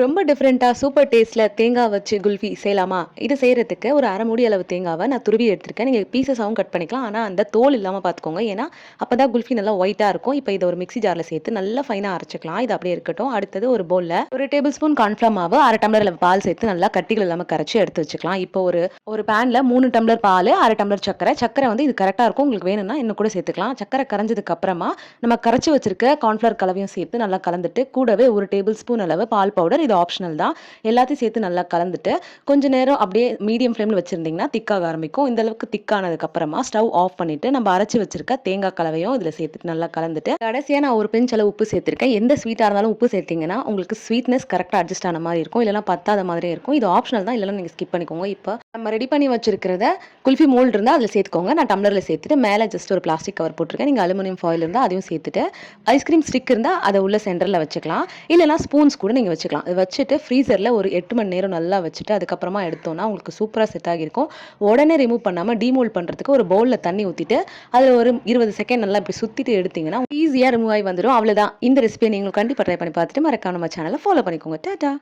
ரொம்ப டிஃப்ரெண்ட்டாக சூப்பர் டேஸ்ட்டில் தேங்காய் வச்சு குல்ஃபி செய்யலாமா? இது செய்கிறதுக்கு ஒரு அரை மூடி அளவு தேங்காவை நான் துருவி எடுத்திருக்கேன். நீங்கள் பீசஸாகவும் கட் பண்ணிக்கலாம். ஆனால் அந்த தோல் இல்லாமல் பார்த்துக்கோங்க ஏன்னா அப்போ தான் குல்ஃபி நல்லா ஒயிட்டாக இருக்கும். இப்போ இதை ஒரு மிக்ஸி ஜாரில் சேர்த்து நல்லா ஃபைனாக அரைச்சிக்கலாம். இது அப்படியே இருக்கட்டும். அடுத்தது ஒரு பவுலில் ஒரு டேபிள் ஸ்பூன் கார்ன்ஃப்ளவர் மாவு அரை டம்ளர் பால் சேர்த்து நல்லா கட்டிகள் இல்லாமல் கரைச்சி எடுத்து வச்சுக்கலாம். இப்போ ஒரு ஒரு பேனில் மூணு டம்ளர் பால் அரை டம்ளர் சக்கரை சக்கரை வந்து இது கரெக்டாக இருக்கும். உங்களுக்கு வேணும்னா இன்னும் கூட சேர்த்துக்கலாம். சக்கரை கரைஞ்சதுக்கு அப்புறமா நம்ம கரைச்சி வச்சிருக்க கார்ன்ஃப்ளவர் கலவையும் சேர்த்து நல்லா கலந்துட்டு கூடவே ஒரு டேபிள் ஸ்பூன் அளவு பால் பவுடர் இது ஆப்ஷனல் தான். எல்லாத்தையும் சேர்த்து நல்லா கலந்துட்டு கொஞ்ச நேரம் அப்படியே மீடியம் ஃப்ளேமில் வச்சுருந்தீங்கன்னா திக்காக ஆரம்பிக்கும். இந்த அளவுக்கு திக்கானதுக்கு அப்புறமா ஸ்டவ் ஆஃப் பண்ணிட்டு நம்ம அரைச்சி வச்சிருக்க தேங்காய் கலவையும் இதில் சேர்த்துட்டு நல்லா கலந்துட்டு கடைசியாக நான் ஒரு பிஞ்ச் அளவு உப்பு சேர்த்துருக்கேன். எந்த ஸ்வீட்டாக இருந்தாலும் உப்பு சேர்த்தீங்கன்னா உங்களுக்கு ஸ்வீட்னஸ் கரெக்டாக அட்ஜஸ்ட் ஆன மாதிரி இருக்கும். இல்லைனா பத்தாத மாதிரியே இருக்கும். இது ஆப்ஷனல் தான். இல்லைனா நீங்கள் ஸ்கிப் பண்ணிக்கோங்க. இப்போ நம்ம ரெடி பண்ணி வச்சிருக்கிறத குல்ஃபி மோல்டு இருந்தால் அதில் சேர்த்துக்கோங்க. நான் டம்ளரில் சேர்த்துட்டு மேலே ஜஸ்ட் ஒரு பிளாஸ்டிக் கவர் போட்டிருக்கேன். நீங்கள் அலுமினியம் ஃபாயில் இருந்தால் அதையும் சேர்த்துட்டு ஐஸ்கிரீம் ஸ்டிக் இருந்தால் அதை உள்ள சென்டரில் வச்சுக்கலாம். இல்லைனா ஸ்பூன்ஸ் கூட நீங்கள் வச்சுக்கலாம். வச்சுட்டு ஃப்ரீசரில் ஒரு எட்டு மணி நேரம் நல்லா வச்சுட்டு அதுக்கப்புறமா எடுத்தோம்னா உங்களுக்கு சூப்பராக செட் ஆகியிருக்கும். உடனே ரிமூவ் பண்ணாமல் டீமோல்ட் பண்ணுறதுக்கு ஒரு பவுலில் தண்ணி ஊற்றிட்டு அதில் ஒரு இருபது செகண்ட் நல்லா இப்படி சுற்றிட்டு எடுத்தீங்கன்னா ஈஸியாக ரிமூவ் ஆகி வந்துடும் அவ்வளோதான் இந்த ரெசிபியை நீங்கள் கண்டிப்பாக ட்ரை பண்ணி பார்த்துட்டு மறக்காம நம்ம சேனலை ஃபாலோ பண்ணிக்கோங்க. டாட்டா.